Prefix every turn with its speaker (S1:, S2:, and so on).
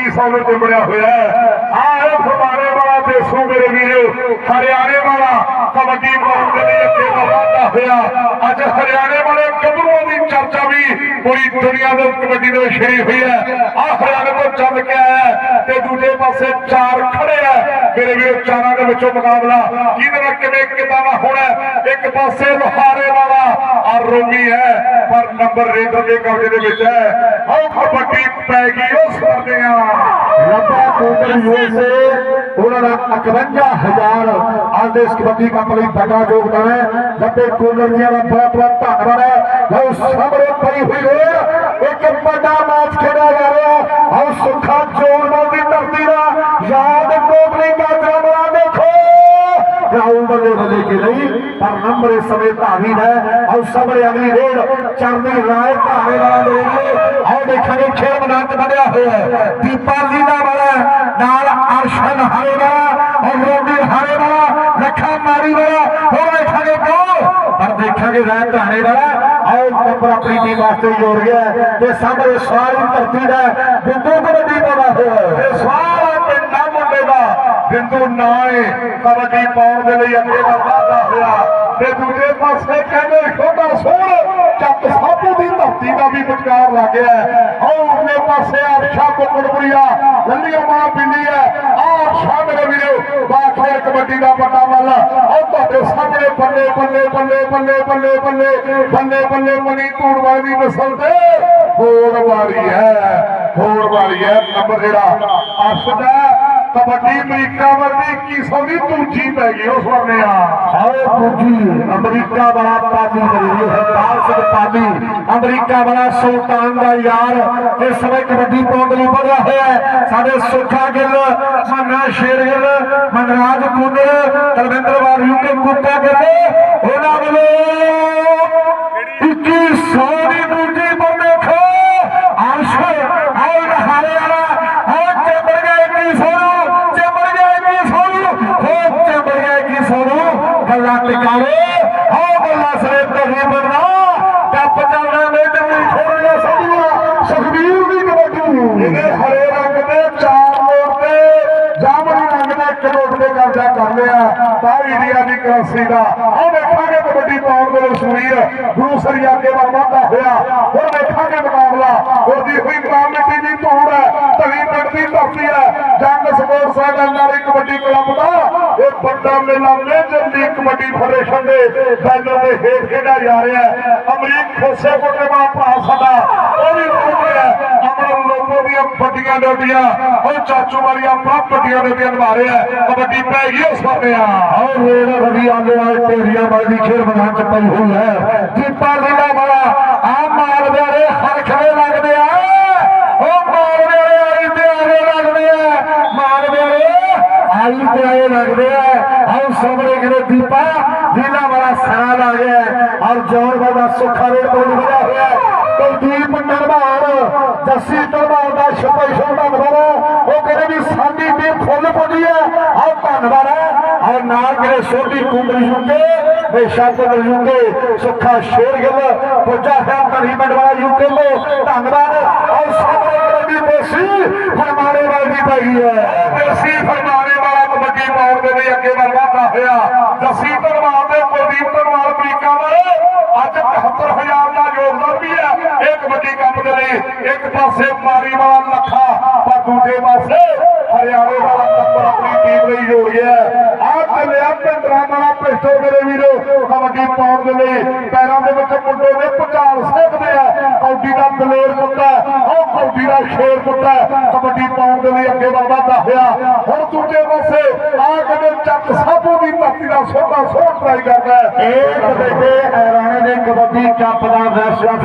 S1: ਬਣਿਆ ਹੋਇਆ ਆਹ ਇਹ ਵਾਲਾ ਦੇਸੂ ਮੇਰੇ ਵੀਰੋ, ਹਰਿਆਣੇ ਵਾਲਾ, ਕਬੱਡੀ ਬਹੁਤ ਦੇ ਲਈ ਅੱਗੇ ਵਧਦਾ ਹੋਇਆ। ਅੱਜ ਹਰਿਆਣੇ ਵਾਲੇ ਗੱਭਰੂਆਂ ਦੀ ਚਰਚਾ ਵੀ ਪੂਰੀ ਦੁਨੀਆ ਦੇ ਕਬੱਡੀ ਦੇ ਵਿੱਚ ਹੋਈ ਹੈ। ਆਹ ਹਰਿਆਣੇ ਤੋਂ ਚੱਲ ਕੇ ਆਇਆ ਤੇ ਦੂਜੇ ਪਾਸੇ ਚਾਰ ਮੇਰੇ ਵੀਰੋ ਚਾਰਾਂ ਦੇ ਵਿੱਚੋਂ ਮੁਕਾਬਲਾ ਕਿਹਦੇ ਨਾਲ ਕਿਵੇਂ ਕਿਦਾਂ ਦਾ ਹੋਣਾ ਹੈ। ਇੱਕ ਪਾਸੇ ਲੋਹਾਰੇ ਵਾਲਾ ਆ ਰੋਮੀ ਹੈ ਪਰ ਨੰਬਰ ਰੇਡਰ ਦੇ ਕਬਜ਼ੇ ਦੇ ਵਿੱਚ ਹੈ ਆਹ ਕਬੱਡੀ ਪੈ ਗਈ ਉਸ ਕਰਦੇ ਆ
S2: ਲੱਭਾ ਕੋਟਰ ਯੂਐਸਏ ਉਹਨਾਂ ਦਾ 51000 ਅੱਜ ਦੇ ਇਸ ਕਬੱਡੀ ਕੱਪ ਲਈ ਵੱਡਾ ਯੋਗਦਾਨ ਹੈ ਲੱਭੇ ਕੋਲਰ ਦੀਆਂ ਦਾ ਬਹੁਤ ਬਹੁਤ ਧੰਨਵਾਦ ਹੈ ਲਓ ਸਾਹਮਣੇ ਪਈ ਹੋਈ ਰੇਡ ਇੱਕ ਵੱਡਾ ਮੈਚ ਖੇਡਿਆ ਜਾ ਕੇ ਨਹੀਂ, ਪਰ ਨੰਬਰ ਇਸ ਸਮੇਂ ਧਾਰੀ ਹੈ। ਆਓ ਸਾਹਮਣੇ ਅਗਲੀ ਰੇਡ ਚਰਨੀ ਰਾਏ ਧਾਰੇ ਵਾਲਾ ਦੇਖੀਏ ਆਓ ਦੇਖਾਂਗੇ ਖੇਡ ਮੈਦਾਨ ਚ ਬਣਿਆ ਹੋਇਆ ਹੈ। ਦੀਪਾ ਲੀਲਾ ਵਾਲਾ ਨਾਲ ਅਰਸ਼ਨ ਹਰੇ ਵਾਲਾ ਔਰ ਰੋਬੀ ਹਰੇ ਵਾਲਾ ਲੱਖਾ ਮਾਰੀ ਵਾਲਾ। ਹੋਰ ਦੇਖਾਂਗੇ ਗੋਲ ਪਰ ਦੇਖਾਂਗੇ ਰਾਏ ਧਾਰੇ ਵਾਲਾ। ਆਓ ਨੰਬਰ ਆਪਣੀ ਟੀਮ ਵਾਸਤੇ ਜੋੜ ਗਿਆ ਤੇ ਸਾਹਮਣੇ ਸਾਰੀ ਧਰਤੀ ਦਾ ਬਿੰਦੂ ਕਬੱਡੀ ਪਾਉਂਦਾ ਹੋਇਆ ਹੈ।
S1: ਇਹ ਸਾਰਾ ਪਿੰਡਾ ਮੁੰਡੇ ਦਾ ਬਿੰਦੂ ਨਾ ਕਬੱਡੀ ਪਾਉਣ ਦੇ ਲਈ ਅੱਗੇ ਵਧਦਾ ਹੋਇਆ। ਤੇ ਦੂਜੇ ਪਾਸੇ ਕਹਿੰਦੇ, ਛੋਟਾ ਸੋਹਣ ਚੱਕ ਸਾਬੂ ਦੀ ਧਰਤੀ ਦਾ ਵੀ ਵਿਚਕਾਰ ਲੱਗ ਉਹਨੇ ਪਾਸੇ ਆਰਸ਼ਾ ਕੁੱਕੜਪੁਰੀਆ ਲੱਲੀਆਂ ਮਾਂ ਪਿੰਡੀ ਹੈ। ਆਰਸ਼ਾ ਮੇਰੇ ਵੀਰੋ, ਬਾਖੇ ਕਬੱਡੀ ਦਾ ਵੱਡਾ ਮੱਲ ਉਹ ਤੁਹਾਡੇ ਸਾਹਮਣੇ ਬੱਲੇ ਬੱਲੇ ਬੱਲੇ ਬੱਲੇ ਬੱਲੇ ਬੱਲੇ ਬੱਲੇ ਬੱਲੇ, ਮਨੀ ਧੂੜ ਵਾਲੀ ਦੀ ਨਸਲ ਤੇ ਹੋਣ ਵਾਲੀ ਹੈ ਹੋਣ ਵਾਲੀ ਹੈ। ਨੰਬਰ ਜਿਹੜਾ ਅਰਸ਼ ਕਬੱਡੀ ਅਮਰੀਕਾ ਵਰਗੀ 2100 ਦੀ ਦੂਜੀ ਪੈ ਗਈ ਉਸ ਵਰਨੇ ਆ।
S2: ਆਓ ਦੂਜੀ, ਅਮਰੀਕਾ ਵਾਲਾ ਪਾਲੀ ਮਰੀ ਹਰਪਾਲ ਸਿੰਘ ਪਾਲੀ ਅਮਰੀਕਾ ਵਾਲਾ ਸੁਲਤਾਨ ਦਾ ਯਾਰ, ਇਸ ਸਮੇਂ ਕਬੱਡੀ ਪਾਉਣ ਲਈ ਵਧਿਆ ਹੋਇਆ ਹੈ। ਸਾਡੇ ਸੁੱਖਾ ਗਿੱਲ ਮੰਨਾ ਸ਼ੇਰ ਗਿੱਲ, ਮਨਰਾਜ ਕੁੰਦਰ ਤਲਵਿੰਦਰ ਵਾਲਿਓ ਕੇ ਕੁੱਤਾ ਗਿੱਲ, ਉਹਨਾਂ ਵੱਲੋਂ 2100 ਦੀ ਦੂਜੀ ਪਰ ਦੇਖੋ ਅਰਸ਼ ਆਓ ਨਹਾਰੇ ਵਾਲਾ ਆਓ ਚੰਬੜ ਗਿਆ 2100 ਨੂੰ ਚੰਬੜ ਗਿਆ 2100 ਨੂੰ ਹੋ ਚੰਬੜ ਗਿਆ 2100 ਨੂੰ ਗੱਲਾਂ ਟਿਕਾਵੇ ਆਓ ਗੱਲਾਂ ਸਰੇ ਤੇ ਨਹੀਂ ਬਣਨਾ ਟੱਪ ਚੱਲਣਾ ਨਹੀਂ ਤੇ ਨਹੀਂ ਛੋੜਨਾ ਸਭੀਆਂ ਸੁਖਬੀਰ ਦੀ ਕਬੱਡੀ
S1: ਹਰੇ ਰੰਗ ਦੇ ਚਾਰ ਮੋੜ ਤੇ ਜਾਮਣੀ ਰੰਗ ਦੇ ਇੱਕ ਤੇ ਕਬਜ਼ਾ ਕਰ ਲਿਆ। ਤਾਂ ਇੰਡੀਆ ਦੀ ਕਰੰਸੀ ਦਾ। ਆਹ ਵੇਖਾਂਗੇ ਕਬੱਡੀ ਪਾਉਣ ਦੇ ਲਈ ਸੁਨੀਰ ਦੂਸਰੀ ਅੱਗੇ ਵੱਲ ਵਧਦਾ ਹੋਇਆ। ਹੁਣ ਵੇਖਾਂਗੇ ਮੁਕਾਬਲਾ। ਉਹਦੀ ਹੋਈ ਕਮੇਟੀ ਦੀ ਧੂੜ ਹੈ। ਧਲੀ ਪਿੰਡ ਧਰਤੀ ਹੈ। ਜੰਗ ਸਪੋਰਟਸ ਅਕਾਦਮੀ ਕਬੱਡੀ ਕਲੱਬ ਦਾ। ਇਹ ਵੱਡਾ ਮੇਲਾ ਮੇਜਰ ਦੀ ਕਬੱਡੀ ਫੈਡਰੇਸ਼ਨ ਦੇ ਬੈਨਰ ਦੇ ਹੇਠ ਖੇਡਿਆ ਜਾ ਰਿਹਾ ਹੈ। ਅਮਰੀਕ ਖੋਸੇ ਕੋਟੇ ਵਾਲਾ ਭਰਾ ਸਾਡਾ। ਉਹ ਵੀ ਦੀਆਂ ਡੋਡੀਆਂ ਉਹ ਚਾਚੂ ਵਾਲੀਆਂ ਬਹੁਤ ਵੱਡੀਆਂ ਡੋਡੀਆਂ ਨਿਭਾ ਰਿਹਾ ਕਬੱਡੀ ਪੈ ਗਈ ਉਸ ਪਾਸੇ ਆ।
S2: ਆਓ ਰੇਡ ਰਵੀ ਆਲੇ ਵਾਲੇ ਢੇਰੀਆਂ ਵਾਲੀ ਖੇਡ ਮੈਦਾਨ ਚ ਪਈ ਹੋਈ ਹੈ। ਦੀਪਾ ਲੀਲਾ ਵਾਲਾ ਆ ਮਾਰ ਵਿਆਰੇ ਹਰ ਖੜੇ ਲੱਗਦੇ ਆ। ਉਹ ਮਾਰ ਵਿਆਰੇ ਆਈ ਤੇ ਆਰੇ ਲੱਗਦੇ ਆ। ਮਾਰ ਵਿਆਰੇ ਆਈ ਤੇ ਆਏ ਲੱਗਦੇ ਆ। ਆਓ ਸਾਹਮਣੇ ਕਿਤੇ ਦੀਪਾ? ਲੀਲਾ ਵਾਲਾ ਸਾਲ ਆ ਗਿਆ ਹੈ। ਔਰ ਜੋਰ ਵਾਲਾ ਸੁੱਖਾ ਰੇਡ ਤੋਂ ਨਿਕਲਿਆ ਹੈ। ਕੁਲਦੀਪ ਨਰਵਾਲ ਜੱਸੀ ਧਰਮਾਲ ਦਾ ਸਪੈਸ਼ਲ ਧੰਨਵਾਦ ਹੈ। ਉਹ ਕਹਿੰਦੇ ਵੀ ਸਾਡੀ ਟੀਮ ਫੁੱਲ ਪੁੱਜੀ ਹੈ। ਆਹ ਧੰਨਵਾਦ ਹੈ। ਔਰ ਨਾਲ ਜਿਹੜੇ ਛੋਟੀ ਕੁੰਬਰੀ ਯੂਕੇ ਬੇਸ਼ੱਕ ਯੂਕੇ ਸੁੱਖਾ ਸ਼ੇਰ ਗਿੱਲ ਪੁੱਜਾ ਹੈ ਧਰੀ ਵਾਲਾ ਯੂਕੇ ਤੋਂ। ਧੰਨਵਾਦ। ਔਰ ਸਾਹਮਣੇ ਕਬੱਡੀ ਦੇਸੀ ਫਰਮਾਣੇ ਵਾਲੀ ਪੈ ਗਈ ਹੈ।
S1: ਦੇਸੀ ਫਰਮਾਨੇ ਵਾਲਾ ਕਬੱਡੀ ਪਾਉਣ ਦੇ ਲਈ ਅੱਗੇ ਵੱਲ ਵਧਦਾ ਹੋਇਆ। ਜੱਸੀ ਧਰਮਾਲ ਤੇ ਕੁਲਦੀਪ ਧਰਮਾਲ ਅਮਰੀਕਾ ਵਾਲੇ ਅੱਜ 71000 ਦਾ ਯੋਗਦਾਨ ਵੀ ਹੈ ਇਹ ਕਬੱਡੀ ਕੱਪ ਦੇ ਲਈ ਇੱਕ ਪਾਸੇ ਮਾਰੀ ਵਾਲਾ ਲੱਖਾ, ਪਰ ਦੂਜੇ ਪਾਸੇ ਹਰਿਆਣੇ ਵਾਲਾ ਨੰਬਰ ਆਪਣੀ ਟੀਮ ਲਈ ਜੋੜ ਗਿਆ ਆ ਚੱਲਿਆ ਪਿੰਡਰਾਂ ਵਾਲਾ ਪਿਸਟਲ ਮੇਰੇ ਵੀਰੋ। ਕਬੱਡੀ ਪਾਉਣ ਦੇ ਲਈ ਪੈਰਾਂ ਦੇ ਵਿੱਚ ਮੁੰਡੇ ਨੇ ਪਚਾਲ ਸਕਦੇ ਆ। ਕੌਡੀ ਦਾ ਦਲੇਰ ਮੁੰਡਾ ਉਹ ਕੌਡੀ ਦਾ ਸ਼ੇਰ ਮੁੰਡਾ ਕਬੱਡੀ ਪਾਉਣ ਦੇ ਲਈ ਅੱਗੇ ਵਧਦਾ ਹੋਇਆ। ਹੁਣ ਦੂਜੇ ਪਾਸੇ ਆ ਕਦੇ ਚੱਕ ਸਾਬੂ ਦੀ ਧਰਤੀ ਦਾ ਸੋਧਾ ਸੋਧ ਟਰਾਈ ਕਰਦਾ ਹੈ।
S2: ਇਹ ਕਬੱਡੀ ਰਾਣੇ ਦੇ ਕਬੱਡੀ ਕੱਪ ਦਾ ਵੈਸਟਰਨ